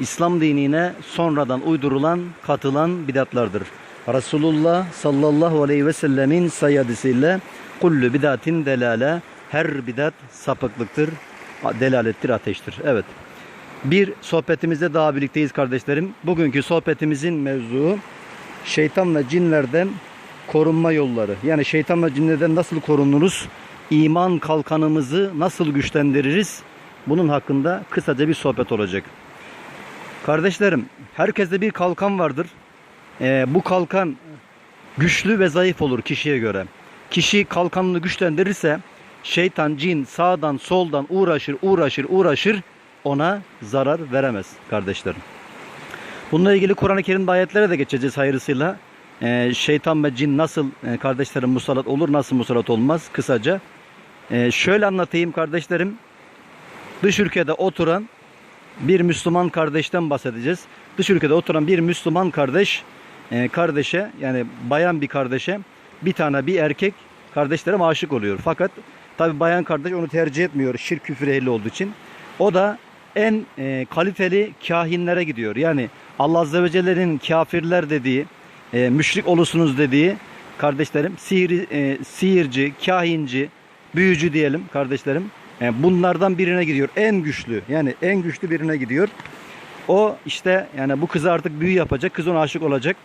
İslam dinine sonradan uydurulan, katılan bidatlardır. Resulullah sallallahu aleyhi ve sellemin sayadisiyle kullu bidatin delale her bidat sapıklıktır, delalettir, ateştir. Evet. Bir sohbetimizde daha birlikteyiz kardeşlerim. Bugünkü sohbetimizin mevzuu şeytan ve cinlerden korunma yolları. Yani şeytan ve cinlerden nasıl korunuruz? İman kalkanımızı nasıl güçlendiririz? Bunun hakkında kısaca bir sohbet olacak. Kardeşlerim, herkeste bir kalkan vardır. Ee, bu kalkan güçlü ve zayıf olur kişiye göre. Kişi kalkanını güçlendirirse şeytan, cin sağdan soldan uğraşır, uğraşır, uğraşır ona zarar veremez kardeşlerim. Bununla ilgili Kur'an-ı Kerim'de ayetlere de geçeceğiz hayırlısıyla. Ee, şeytan ve cin nasıl e, kardeşlerim musallat olur, nasıl musallat olmaz kısaca. Ee, şöyle anlatayım kardeşlerim. Dış ülkede oturan bir Müslüman kardeşten bahsedeceğiz. Dış ülkede oturan bir Müslüman kardeş e, kardeşe yani bayan bir kardeşe bir tane bir erkek kardeşlerim aşık oluyor. Fakat tabi bayan kardeş onu tercih etmiyor şirk küfür ehli olduğu için. O da en e, kaliteli kahinlere gidiyor. Yani Allah Azze ve Celle'nin kafirler dediği, e, müşrik olursunuz dediği kardeşlerim sihir, e, sihirci, kahinci, büyücü diyelim kardeşlerim. E, bunlardan birine gidiyor. En güçlü yani en güçlü birine gidiyor. O işte yani bu kız artık büyü yapacak. Kız ona aşık olacak.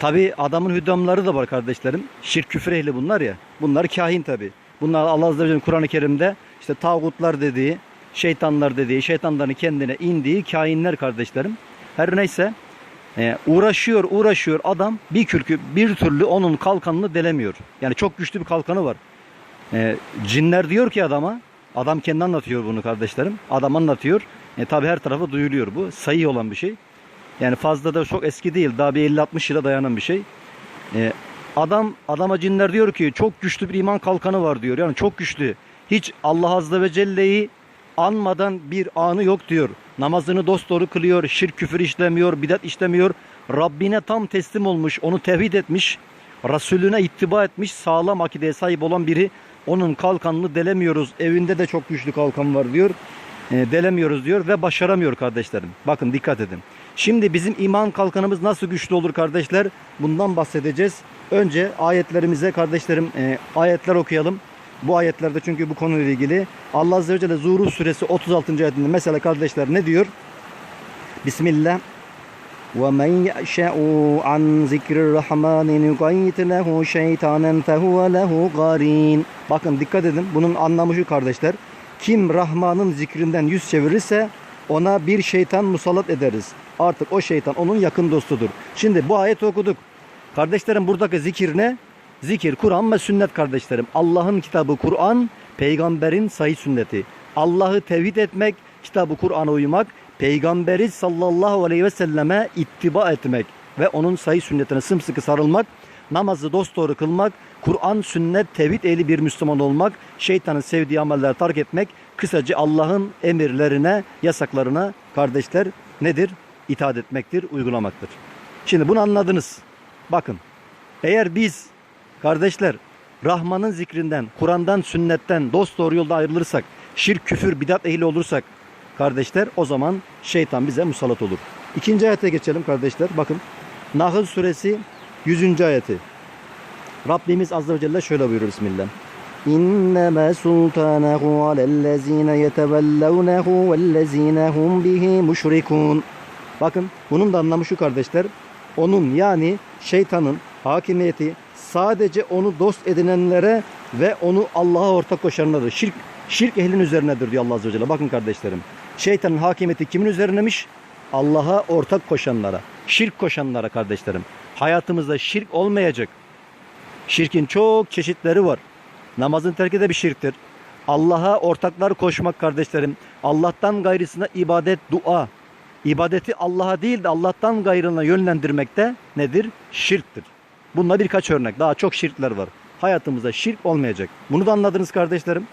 Tabi adamın hüddamları da var kardeşlerim. Şirk küfür ehli bunlar ya. Bunlar kahin tabi. Bunlar Allah Azze ve Celle'nin Kur'an-ı Kerim'de işte tağutlar dediği, şeytanlar dediği, şeytanların kendine indiği kainler kardeşlerim. Her neyse e, uğraşıyor uğraşıyor adam bir kürkü bir türlü onun kalkanını delemiyor. Yani çok güçlü bir kalkanı var. E, cinler diyor ki adama, adam kendi anlatıyor bunu kardeşlerim. Adam anlatıyor. E, tabi her tarafa duyuluyor bu. Sayı olan bir şey. Yani fazla da çok eski değil. Daha bir 50-60 yıla dayanan bir şey. E, adam adama cinler diyor ki çok güçlü bir iman kalkanı var diyor. Yani çok güçlü. Hiç Allah Azze ve Celle'yi anmadan bir anı yok diyor. Namazını dosdoğru kılıyor, şirk küfür işlemiyor, bidat işlemiyor. Rabbine tam teslim olmuş, onu tevhid etmiş, Resulüne ittiba etmiş, sağlam akideye sahip olan biri onun kalkanını delemiyoruz. Evinde de çok güçlü kalkan var diyor. E, delemiyoruz diyor ve başaramıyor kardeşlerim. Bakın dikkat edin. Şimdi bizim iman kalkanımız nasıl güçlü olur kardeşler? Bundan bahsedeceğiz. Önce ayetlerimize kardeşlerim e, ayetler okuyalım. Bu ayetlerde çünkü bu konuyla ilgili Allah Azze ve Celle Zuhruf suresi 36. ayetinde mesela kardeşler ne diyor? Bismillah. وَمَنْ يَأْشَعُ عَنْ ذِكْرِ الرَّحْمَانِ نُقَيِّتْ لَهُ شَيْطَانًا فَهُوَ لَهُ قَرِينَ Bakın dikkat edin. Bunun anlamı şu kardeşler. Kim Rahman'ın zikrinden yüz çevirirse ona bir şeytan musallat ederiz. Artık o şeytan onun yakın dostudur. Şimdi bu ayeti okuduk. Kardeşlerim buradaki zikir ne? Zikir, Kur'an ve sünnet kardeşlerim. Allah'ın kitabı Kur'an, peygamberin sahih sünneti. Allah'ı tevhid etmek, kitabı Kur'an'a uymak, peygamberi sallallahu aleyhi ve selleme ittiba etmek ve onun sahih sünnetine sımsıkı sarılmak, namazı dosdoğru kılmak, Kur'an, sünnet, tevhid ehli bir Müslüman olmak, şeytanın sevdiği amelleri terk etmek, kısaca Allah'ın emirlerine, yasaklarına kardeşler nedir? İtaat etmektir, uygulamaktır. Şimdi bunu anladınız. Bakın, eğer biz kardeşler Rahman'ın zikrinden, Kur'an'dan, sünnetten dost doğru yolda ayrılırsak, şirk, küfür, bidat ehli olursak kardeşler o zaman şeytan bize musallat olur. İkinci ayete geçelim kardeşler. Bakın Nahl suresi 100. ayeti. Rabbimiz Azze ve Celle şöyle buyurur Bismillah. İnnemâ sultânehu alellezîne yetevellevnehu vellezîne hum bihi müşrikûn. Bakın bunun da anlamı şu kardeşler. Onun yani şeytanın hakimiyeti sadece onu dost edinenlere ve onu Allah'a ortak koşanlara şirk şirk ehlin üzerinedir diyor Allah Azze ve Celle. Bakın kardeşlerim. Şeytanın hakimiyeti kimin üzerinemiş? Allah'a ortak koşanlara, şirk koşanlara kardeşlerim. Hayatımızda şirk olmayacak. Şirkin çok çeşitleri var. Namazın terki de bir şirktir. Allah'a ortaklar koşmak kardeşlerim. Allah'tan gayrısına ibadet, dua. ibadeti Allah'a değil de Allah'tan gayrına yönlendirmekte nedir? Şirktir. Bununla birkaç örnek. Daha çok şirkler var. Hayatımızda şirk olmayacak. Bunu da anladınız kardeşlerim.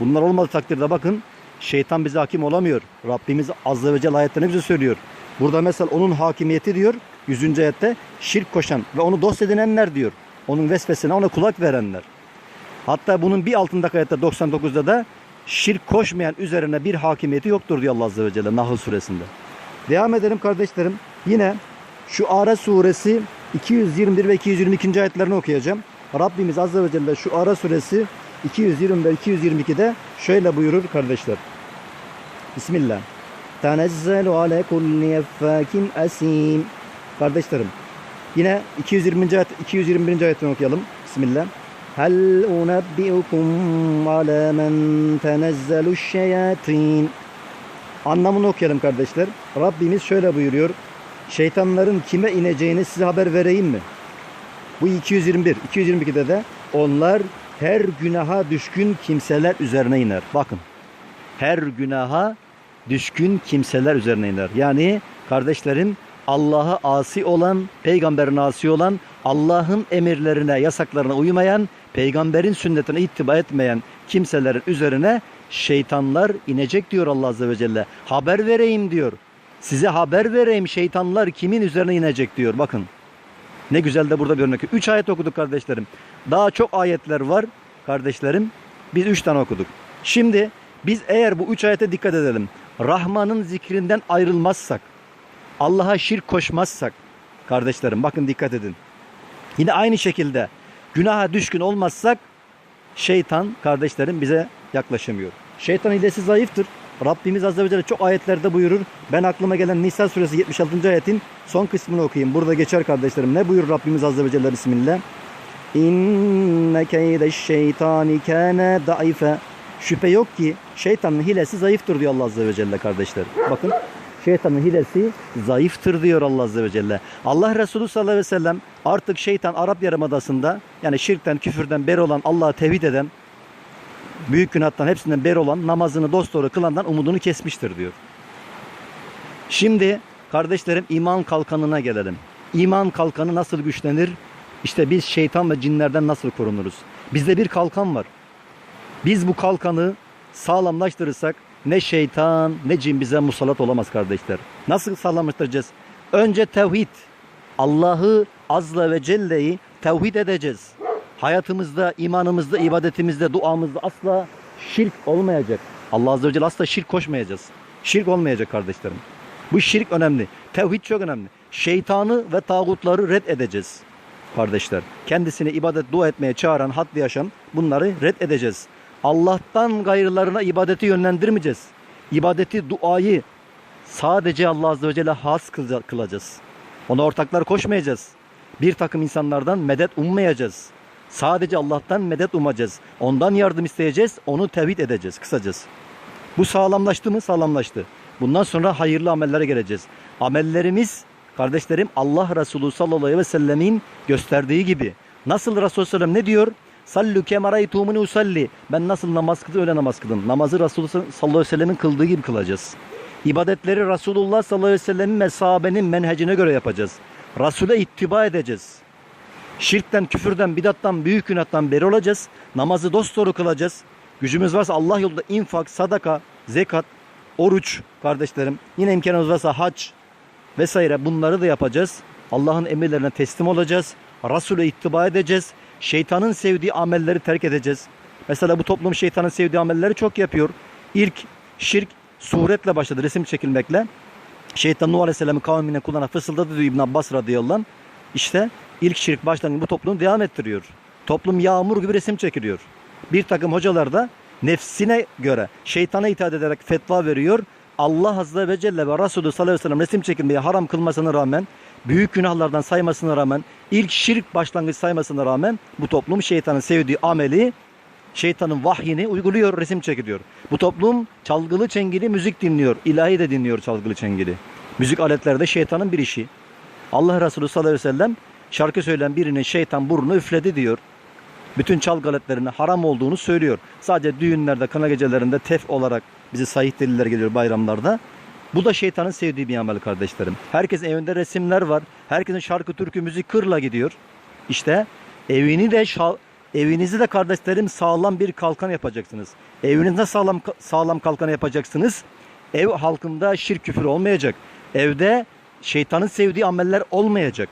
Bunlar olmadığı takdirde bakın şeytan bize hakim olamıyor. Rabbimiz Azze ve Celle ayetlerine bize söylüyor. Burada mesela onun hakimiyeti diyor 100. ayette şirk koşan ve onu dost edinenler diyor. Onun vesvesine ona kulak verenler. Hatta bunun bir altındaki ayette 99'da da şirk koşmayan üzerine bir hakimiyeti yoktur diyor Allah Azze ve Celle Nahl suresinde. Devam edelim kardeşlerim. Yine şu Ara suresi 221 ve 222. ayetlerini okuyacağım. Rabbimiz Azze ve Celle şu Ara suresi 220 ve 222'de şöyle buyurur kardeşler. Bismillah. Tenezzelu ale kulli effâkin asim. Kardeşlerim. Yine 220. ayet 221. ayetini okuyalım. Bismillah. Hel unebbiukum ala men tenezzelu şeyatin. Anlamını okuyalım kardeşler. Rabbimiz şöyle buyuruyor. Şeytanların kime ineceğini size haber vereyim mi? Bu 221. 222'de de onlar her günaha düşkün kimseler üzerine iner. Bakın. Her günaha düşkün kimseler üzerine iner. Yani kardeşlerim Allah'a asi olan, peygamberine asi olan, Allah'ın emirlerine, yasaklarına uymayan, peygamberin sünnetine ittiba etmeyen kimselerin üzerine şeytanlar inecek diyor Allah Azze ve Celle. Haber vereyim diyor. Size haber vereyim şeytanlar kimin üzerine inecek diyor. Bakın. Ne güzel de burada bir örnek. Üç ayet okuduk kardeşlerim. Daha çok ayetler var kardeşlerim. Biz üç tane okuduk. Şimdi biz eğer bu üç ayete dikkat edelim. Rahman'ın zikrinden ayrılmazsak, Allah'a şirk koşmazsak, kardeşlerim bakın dikkat edin. Yine aynı şekilde günaha düşkün olmazsak şeytan kardeşlerim bize yaklaşamıyor. Şeytan hilesi zayıftır. Rabbimiz Azze ve Celle çok ayetlerde buyurur. Ben aklıma gelen Nisa suresi 76. ayetin son kısmını okuyayım. Burada geçer kardeşlerim. Ne buyurur Rabbimiz Azze ve Celle Bismillah? İnne keyde şeytani kâne daife. Şüphe yok ki şeytanın hilesi zayıftır diyor Allah Azze ve Celle kardeşler. Bakın şeytanın hilesi zayıftır diyor Allah Azze ve Celle. Allah Resulü sallallahu aleyhi ve sellem artık şeytan Arap Yarımadası'nda yani şirkten, küfürden beri olan Allah'ı tevhid eden büyük günahtan hepsinden beri olan namazını dosdoğru kılandan umudunu kesmiştir diyor. Şimdi kardeşlerim iman kalkanına gelelim. İman kalkanı nasıl güçlenir? İşte biz şeytan ve cinlerden nasıl korunuruz? Bizde bir kalkan var. Biz bu kalkanı sağlamlaştırırsak ne şeytan ne cin bize musallat olamaz kardeşler. Nasıl sağlamlaştıracağız? Önce tevhid. Allah'ı azla ve celle'yi tevhid edeceğiz. Hayatımızda, imanımızda, ibadetimizde, duamızda asla şirk olmayacak. Allah azze ve celle asla şirk koşmayacağız. Şirk olmayacak kardeşlerim. Bu şirk önemli. Tevhid çok önemli. Şeytanı ve tağutları red edeceğiz kardeşler. Kendisine ibadet dua etmeye çağıran, haddi yaşam bunları red edeceğiz. Allah'tan gayrılarına ibadeti yönlendirmeyeceğiz. İbadeti, duayı sadece Allah Azze ve Celle has kılacağız. Ona ortaklar koşmayacağız. Bir takım insanlardan medet ummayacağız. Sadece Allah'tan medet umacağız. Ondan yardım isteyeceğiz, onu tevhid edeceğiz kısacası. Bu sağlamlaştı mı? Sağlamlaştı. Bundan sonra hayırlı amellere geleceğiz. Amellerimiz kardeşlerim Allah Resulü sallallahu aleyhi ve sellemin gösterdiği gibi. Nasıl Resulü sallallahu ne diyor? Sallu kemaraytumuni usalli. Ben nasıl namaz kıldım öyle namaz kıldım. Namazı Resulü sallallahu aleyhi ve sellemin kıldığı gibi kılacağız. İbadetleri Resulullah sallallahu aleyhi ve sellemin ve sahabenin menhecine göre yapacağız. Resul'e ittiba edeceğiz. Şirkten, küfürden, bidattan, büyük günahtan beri olacağız. Namazı dosdoğru kılacağız. Gücümüz varsa Allah yolunda infak, sadaka, zekat, oruç kardeşlerim. Yine imkanımız varsa hac vesaire bunları da yapacağız. Allah'ın emirlerine teslim olacağız. Resul'e ittiba edeceğiz. Şeytanın sevdiği amelleri terk edeceğiz. Mesela bu toplum şeytanın sevdiği amelleri çok yapıyor. İlk şirk suretle başladı, resim çekilmekle. Şeytan Nuh Aleyhisselam'ın kavmine kullana fısıldadı diyor İbn Abbas radıyallahu anh. İşte ilk şirk başlangıcı bu toplumu devam ettiriyor. Toplum yağmur gibi resim çekiliyor. Bir takım hocalar da nefsine göre şeytana itaat ederek fetva veriyor. Allah Azze ve Celle ve Resulü sallallahu aleyhi ve sellem resim çekilmeyi haram kılmasına rağmen, büyük günahlardan saymasına rağmen, ilk şirk başlangıç saymasına rağmen bu toplum şeytanın sevdiği ameli, şeytanın vahyini uyguluyor, resim çekiliyor. Bu toplum çalgılı çengeli müzik dinliyor. ilahi de dinliyor çalgılı çengeli. Müzik aletleri de şeytanın bir işi. Allah Resulü sallallahu aleyhi ve sellem şarkı söyleyen birinin şeytan burnunu üfledi diyor. Bütün çalgı aletlerinin haram olduğunu söylüyor. Sadece düğünlerde, kına gecelerinde tef olarak bize sahih deliller geliyor bayramlarda. Bu da şeytanın sevdiği bir amel kardeşlerim. Herkesin evinde resimler var. Herkesin şarkı, türkü, müzik kırla gidiyor. İşte evini de evinizi de kardeşlerim sağlam bir kalkan yapacaksınız. Evinizde sağlam sağlam kalkan yapacaksınız. Ev halkında şirk küfür olmayacak. Evde şeytanın sevdiği ameller olmayacak.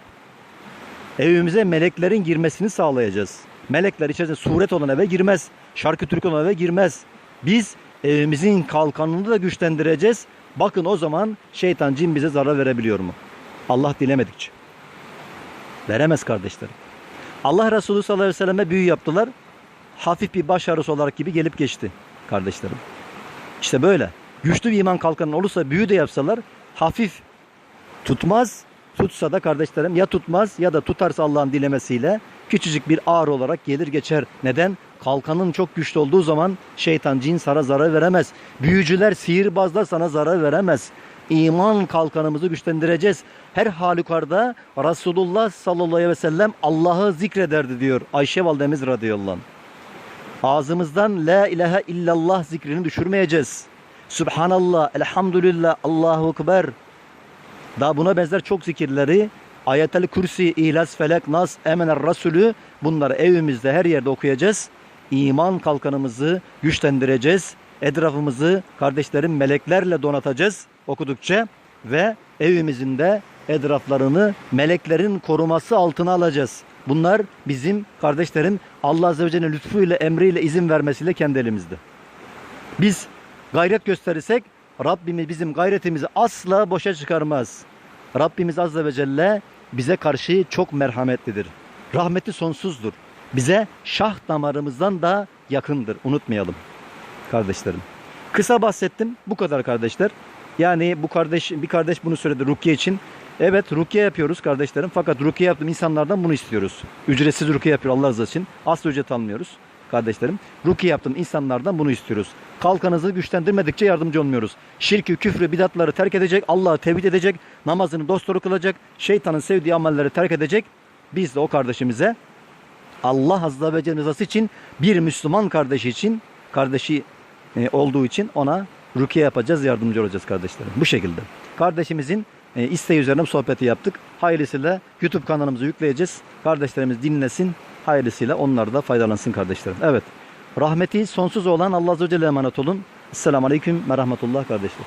Evimize meleklerin girmesini sağlayacağız. Melekler içerisinde suret olan eve girmez. Şarkı türkü olan eve girmez. Biz evimizin kalkanını da güçlendireceğiz. Bakın o zaman şeytan cin bize zarar verebiliyor mu? Allah dilemedikçe. Veremez kardeşlerim. Allah Resulü sallallahu aleyhi ve selleme büyü yaptılar. Hafif bir baş ağrısı olarak gibi gelip geçti kardeşlerim. İşte böyle. Güçlü bir iman kalkanın olursa büyü de yapsalar hafif tutmaz. Tutsa da kardeşlerim ya tutmaz ya da tutarsa Allah'ın dilemesiyle küçücük bir ağrı olarak gelir geçer. Neden? Kalkanın çok güçlü olduğu zaman şeytan cin sana zarar veremez. Büyücüler, sihirbazlar sana zarar veremez. İman kalkanımızı güçlendireceğiz. Her halükarda Resulullah sallallahu aleyhi ve sellem Allah'ı zikrederdi diyor Ayşe validemiz radıyallahu anh. Ağzımızdan la ilahe illallah zikrini düşürmeyeceğiz. Subhanallah, elhamdülillah, Allahu Ekber. Daha buna benzer çok zikirleri Ayetel Kürsi, İhlas, Felek, Nas, Emener Resulü bunları evimizde her yerde okuyacağız. İman kalkanımızı güçlendireceğiz. Etrafımızı kardeşlerim meleklerle donatacağız okudukça ve evimizin de etraflarını meleklerin koruması altına alacağız. Bunlar bizim kardeşlerim Allah Azze ve Celle'nin lütfuyla, emriyle, izin vermesiyle kendi elimizde. Biz gayret gösterirsek Rabbimiz bizim gayretimizi asla boşa çıkarmaz. Rabbimiz Azze ve Celle bize karşı çok merhametlidir. Rahmeti sonsuzdur. Bize şah damarımızdan da yakındır. Unutmayalım kardeşlerim. Kısa bahsettim. Bu kadar kardeşler. Yani bu kardeş bir kardeş bunu söyledi rukiye için. Evet rukiye yapıyoruz kardeşlerim. Fakat rukiye yaptığım insanlardan bunu istiyoruz. Ücretsiz rukiye yapıyor Allah rızası için. Asla ücret almıyoruz kardeşlerim. Rukiye yaptığım insanlardan bunu istiyoruz. Kalkanınızı güçlendirmedikçe yardımcı olmuyoruz. Şirki, küfrü, bidatları terk edecek, Allah'ı tevhid edecek, namazını dosdoğru kılacak, şeytanın sevdiği amelleri terk edecek. Biz de o kardeşimize Allah Azze ve Celle rızası için bir Müslüman kardeşi için, kardeşi e, olduğu için ona rukiye yapacağız, yardımcı olacağız kardeşlerim. Bu şekilde. Kardeşimizin e, isteği üzerine sohbeti yaptık. Hayırlısıyla YouTube kanalımıza yükleyeceğiz. Kardeşlerimiz dinlesin. Hayırlısıyla onlar da faydalansın kardeşlerim. Evet. Rahmeti sonsuz olan Allah Azze ve Celle'ye emanet olun. Esselamu Aleyküm ve Rahmetullah kardeşler.